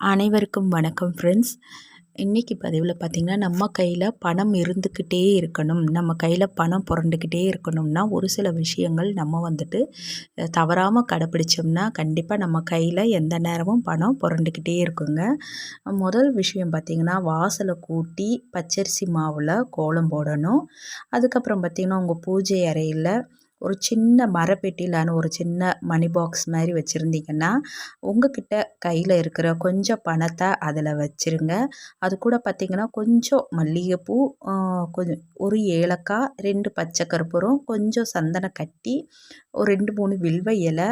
அனைவருக்கும் வணக்கம் ஃப்ரெண்ட்ஸ் இன்றைக்கி பதிவில் பார்த்திங்கன்னா நம்ம கையில் பணம் இருந்துக்கிட்டே இருக்கணும். நம்ம கையில் பணம் புரண்டுக்கிட்டே இருக்கணும்னா ஒரு சில விஷயங்கள் நம்ம வந்துட்டு தவறாமல் கடைப்பிடிச்சோம்னா கண்டிப்பாக நம்ம கையில் எந்த நேரமும் பணம் புரண்டுக்கிட்டே இருக்குங்க. முதல் விஷயம் பார்த்திங்கன்னா வாசலை கூட்டி பச்சரிசி மாவில் கோலம் போடணும். அதுக்கப்புறம் பார்த்திங்கன்னா உங்கள் பூஜை அறையில் ஒரு சின்ன மரப்பெட்டியிலான ஒரு சின்ன மணி பாக்ஸ் மாதிரி வச்சுருந்தீங்கன்னா உங்கக்கிட்ட கையில் இருக்கிற கொஞ்சம் பணத்தை அதில் வச்சுருங்க. அது கூட பார்த்திங்கன்னா கொஞ்சம் மல்லிகைப்பூ கொஞ்சம் ஒரு ஏலக்காய் ரெண்டு பச்சை கற்பூரம் கொஞ்சம் சந்தனம் கட்டி ஒரு ரெண்டு மூணு வில்வ இலை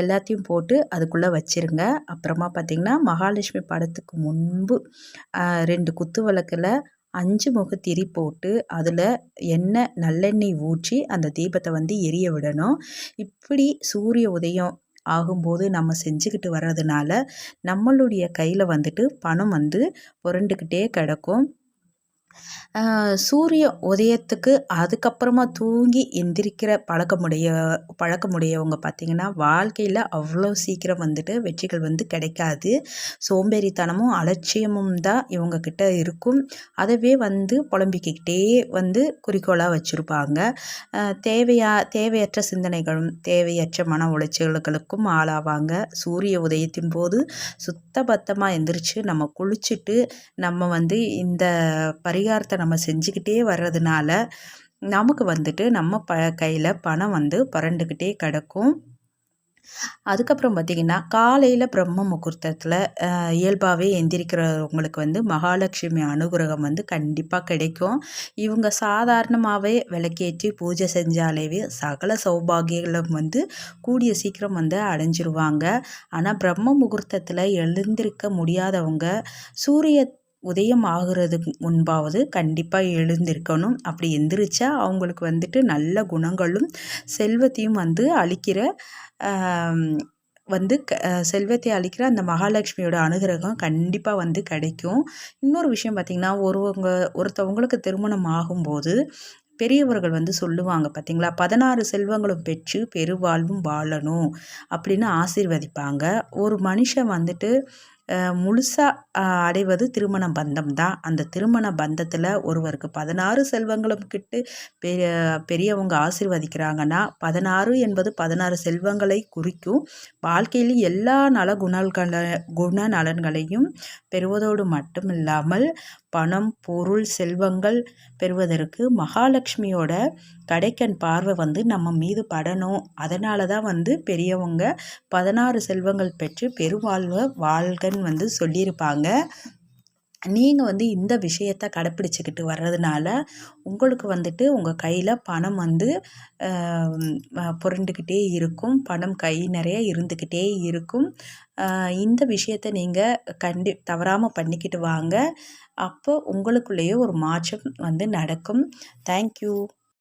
எல்லாத்தையும் போட்டு அதுக்குள்ளே வச்சுருங்க. அப்புறமா பார்த்திங்கன்னா மகாலட்சுமி படத்துக்கு முன்பு ரெண்டு குத்து விளக்கில் அஞ்சு முகத்திரி போட்டு அதில் எண்ணெய் நல்லெண்ணெய் ஊற்றி அந்த தீபத்தை வந்து எரிய விடணும். இப்படி சூரிய உதயம் ஆகும்போது நம்ம செஞ்சுக்கிட்டு வர்றதுனால நம்மளுடைய கையில் வந்துட்டு பணம் வந்து புரண்டுக்கிட்டே கிடக்கும். சூரிய உதயத்துக்கு அதுக்கப்புறமா தூங்கி எந்திரிக்கிற பழக்கமுடைய பழக்கமுடையவங்க பார்த்திங்கன்னா வாழ்க்கையில் அவ்வளோ சீக்கிரம் வந்துட்டு வெற்றிகள் வந்து கிடைக்காது. சோம்பேறித்தனமும் அலட்சியமும் தான் இவங்கக்கிட்ட இருக்கும். அதவே வந்து புலம்பிக்கிட்டே வந்து குறிக்கோளாக வச்சுருப்பாங்க. தேவையா தேவையற்ற சிந்தனைகளும் தேவையற்ற மன உளைச்சல்களுக்கும் ஆளாவாங்க. சூரிய உதயத்தின் போது சுத்தபத்தமாக எந்திரிச்சு நம்ம குளிச்சுட்டு நம்ம வந்து இந்த பரிகாரத்தை நம்ம செஞ்சுக்கிட்டே வர்றதுனால நமக்கு வந்துட்டு நம்ம ப கையில் பணம் வந்து பரண்டுக்கிட்டே கிடக்கும். அதுக்கப்புறம் பார்த்திங்கன்னா காலையில் பிரம்ம முகூர்த்தத்தில் இயல்பாகவே எந்திரிக்கிறவங்களுக்கு வந்து மகாலட்சுமி அனுகிரகம் வந்து கண்டிப்பாக கிடைக்கும். இவங்க சாதாரணமாகவே விளக்கேற்றி பூஜை செஞ்சாலேவே சகல சௌபாகியங்களும் வந்து கூடிய சீக்கிரம் வந்து அடைஞ்சிருவாங்க. ஆனால் பிரம்ம முகூர்த்தத்தில் எழுந்திருக்க முடியாதவங்க சூரிய உதயம் ஆகிறதுக்கு முன்பாவது கண்டிப்பாக எழுந்திருக்கணும். அப்படி எந்திரிச்சா அவங்களுக்கு வந்துட்டு நல்ல குணங்களும் செல்வத்தையும் வந்து அளிக்கிற வந்து க செல்வத்தை அளிக்கிற அந்த மகாலட்சுமியோட அனுகிரகம் கண்டிப்பாக வந்து கிடைக்கும். இன்னொரு விஷயம் பார்த்திங்கன்னா ஒருவங்க ஒருத்தவங்களுக்கு திருமணம் ஆகும்போது பெரியவர்கள் வந்து சொல்லுவாங்க பார்த்தீங்களா பதினாறு செல்வங்களும் பெற்று பெருவாழ்வும் வாழணும் அப்படின்னு ஆசீர்வதிப்பாங்க. ஒரு மனுஷன் வந்துட்டு முழுசாக அடைவது திருமண பந்தம் தான் அந்த திருமண பந்தத்தில் ஒருவருக்கு பதினாறு செல்வங்களும் கிட்டு பெரிய பெரியவங்க ஆசிர்வதிக்கிறாங்கன்னா பதினாறு என்பது பதினாறு செல்வங்களை குறிக்கும். வாழ்க்கையில் எல்லா நல குணல்கள குண நலன்களையும் பெறுவதோடு மட்டும் இல்லாமல் பணம் பொருள் செல்வங்கள் பெறுவதற்கு மகாலட்சுமியோட கடைக்கண் பார்வை வந்து நம்ம மீது படணும். அதனால தான் வந்து பெரியவங்க பதினாறு செல்வங்கள் பெற்று பெருவாழ்வை வாழ்கன்னு வந்து சொல்லியிருப்பாங்க. நீங்கள் வந்து இந்த விஷயத்த கடைப்பிடிச்சிக்கிட்டு வர்றதுனால உங்களுக்கு வந்துட்டு உங்கள் கையில் பணம் வந்து புரண்டுக்கிட்டே இருக்கும். பணம் கை நிறைய இருந்துக்கிட்டே இருக்கும். இந்த விஷயத்த நீங்கள் கண்டி தவறாமல் பண்ணிக்கிட்டு வாங்க. அப்போ உங்களுக்குள்ளேயே ஒரு மாற்றம் வந்து நடக்கும். தேங்க்யூ